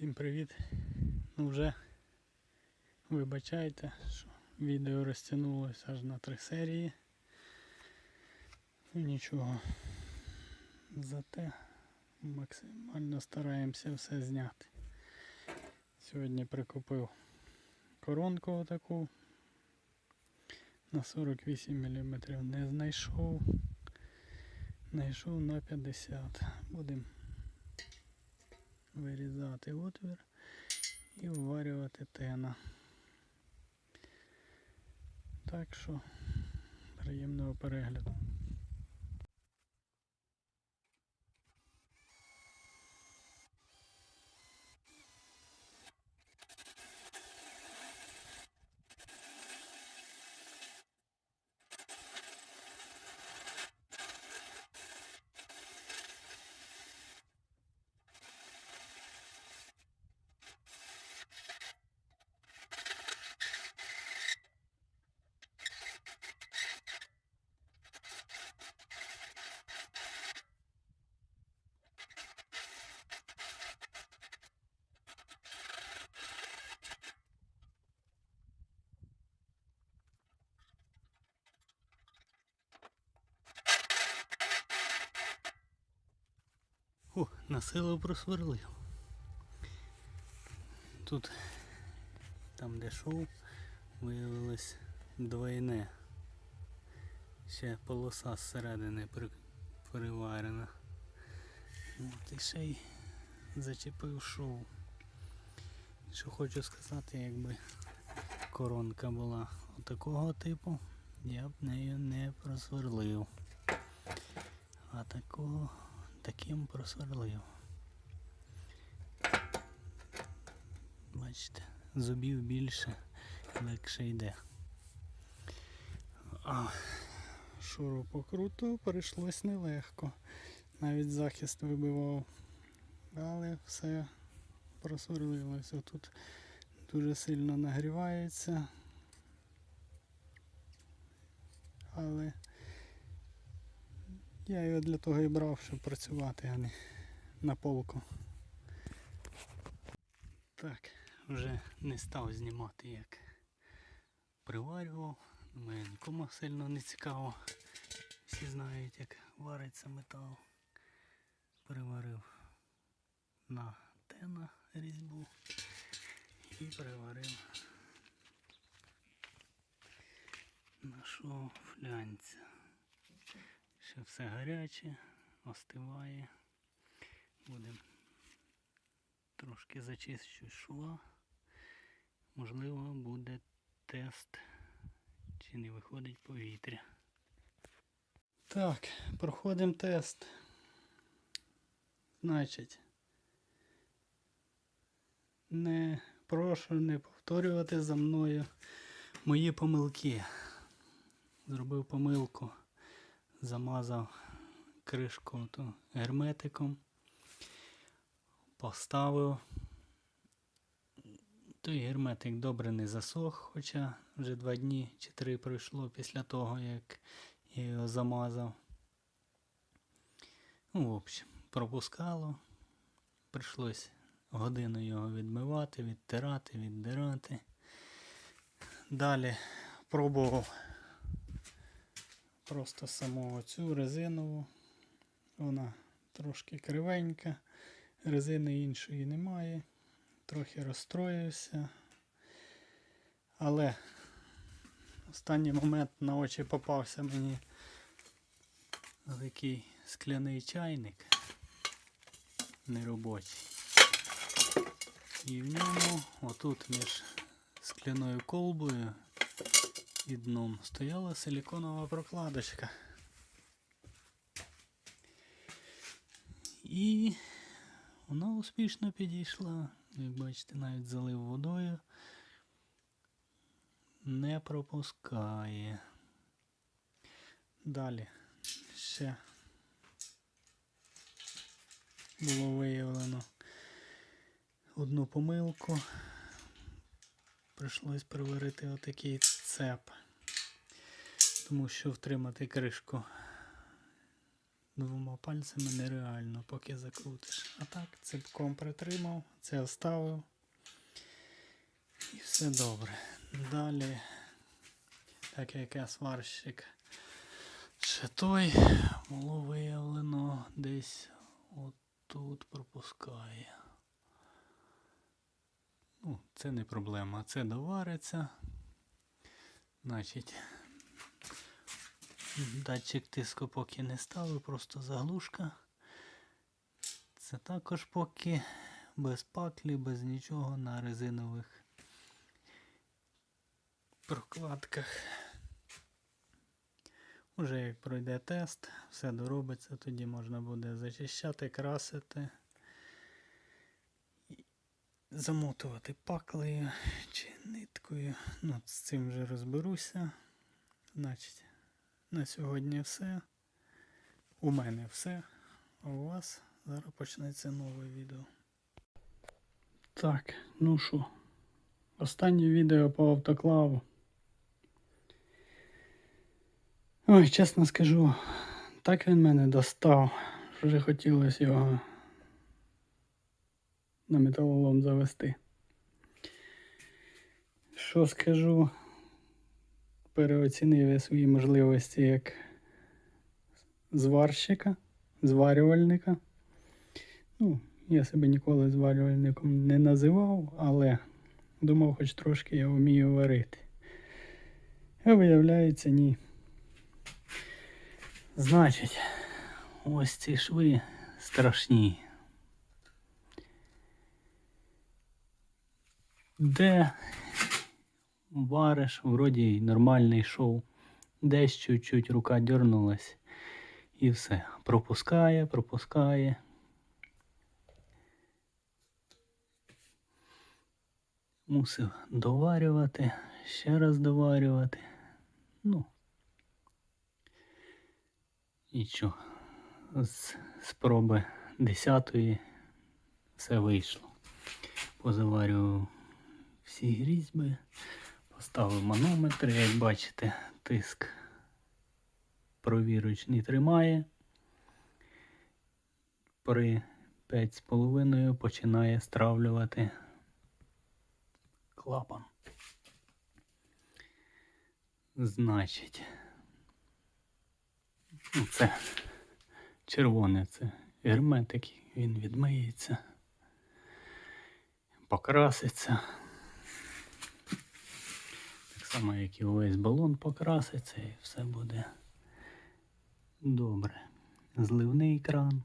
Всім привіт. Ну вже вибачайте, що відео розтягнулося аж на три серії. Ну нічого. Зате максимально стараємося все зняти. Сьогодні прикупив коронку отаку на 48 мм. Не знайшов. Знайшов на 50. Будемо вирізати отвір і вварювати тена. Так що приємного перегляду. О, на просверлив. Тут, там де шов, виявилось двойне. Ще полоса зсередини при- переварена. От і ще й зачепив шов. Що хочу сказати, якби коронка була отакого типу, я б нею не просверлив. А такого таким просверлив. Бачите, зубів більше, легше йде. А шурупокруту прийшлось нелегко. Навіть захист вибивав. Але все просверлилося. Тут дуже сильно нагрівається. Але я його для того і брав, щоб працювати, а не на полку. Так, вже не став знімати, як приварював. Думаю, нікому сильно не цікаво. Всі знають, як вариться метал. Приварив на тена різьбу і приварив на шофлянця. Ще все гаряче, остиває. Будемо трошки зачищу шва. Можливо, буде тест, чи не виходить повітря. Так, проходимо тест. Значить, не прошу не повторювати за мною мої помилки. Зробив помилку замазав кришку ту герметиком, поставив. Той герметик добре не засох, хоча вже два дні чи три пройшло після того, як я його замазав. Ну, в общем, пропускало. Прийшлось годину його відмивати, відтирати, віддирати. Далі пробував просто саму цю резинову. Вона трошки кривенька, резини іншої немає. Трохи розстроївся. Але останній момент на очі попався мені такий скляний чайник неробочий. І в ньому, отут між скляною колбою і дном стояла силіконова прокладочка. І вона успішно підійшла. Як бачите, навіть залив водою. Не пропускає. Далі ще було виявлено одну помилку. Прийшлось приварити отакий цеп, тому що втримати кришку двома пальцями нереально, поки закрутиш. А так, ципком притримав, це вставив. І все добре. Далі, так як я сварщик ще той, було виявлено десь отут пропускає. Ну, це не проблема, це довариться. Значить, датчик тиску поки не ставив, просто заглушка. Це також поки без паклі, без нічого на резинових прокладках. Уже як пройде тест, все доробиться, тоді можна буде зачищати, красити, замотувати паклею чи ниткою. Ну, з цим вже розберуся. Значить, на сьогодні все. У мене все. А у вас зараз почнеться нове відео. Так, ну що, останнє відео по автоклаву. Ой, чесно скажу, так він мене достав, що вже хотілося його на металолом завести. Що скажу, переоцінив я свої можливості як зварщика, зварювальника. Ну, я себе ніколи зварювальником не називав, але думав, хоч трошки я вмію варити. А виявляється, ні. Значить, ось ці шви страшні. Де вариш, вроді й нормальний шов, десь чуть-чуть рука дернулась і все. Пропускає, пропускає. Мусив доварювати, ще раз доварювати. Ну, Нічого. З спроби десятої все вийшло. Позаварював всі грізьби, поставив манометр, як бачите, тиск провірочний тримає. При 5,5 починає стравлювати клапан. Значить. Ну, Це червоне, це герметик, він відмиється, покраситься. Само, як і увесь балон покраситься і все буде добре. Зливний кран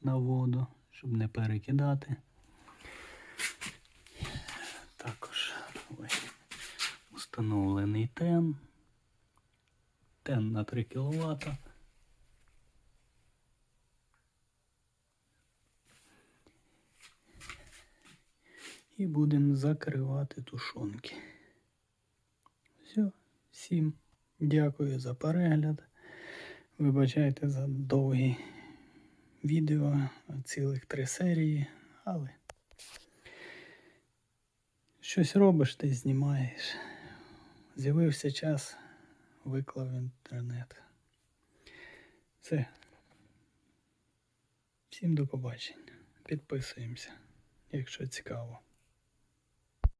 на воду, щоб не перекидати. Також ось установлений тен. Тен на 3 кВт. І будемо закривати тушонки. Все, всім дякую за перегляд. Вибачайте за довгі відео, цілих три серії, але щось робиш, ти знімаєш. З'явився час, виклав інтернет. Все. Всім до побачення. Підписуємося, якщо цікаво.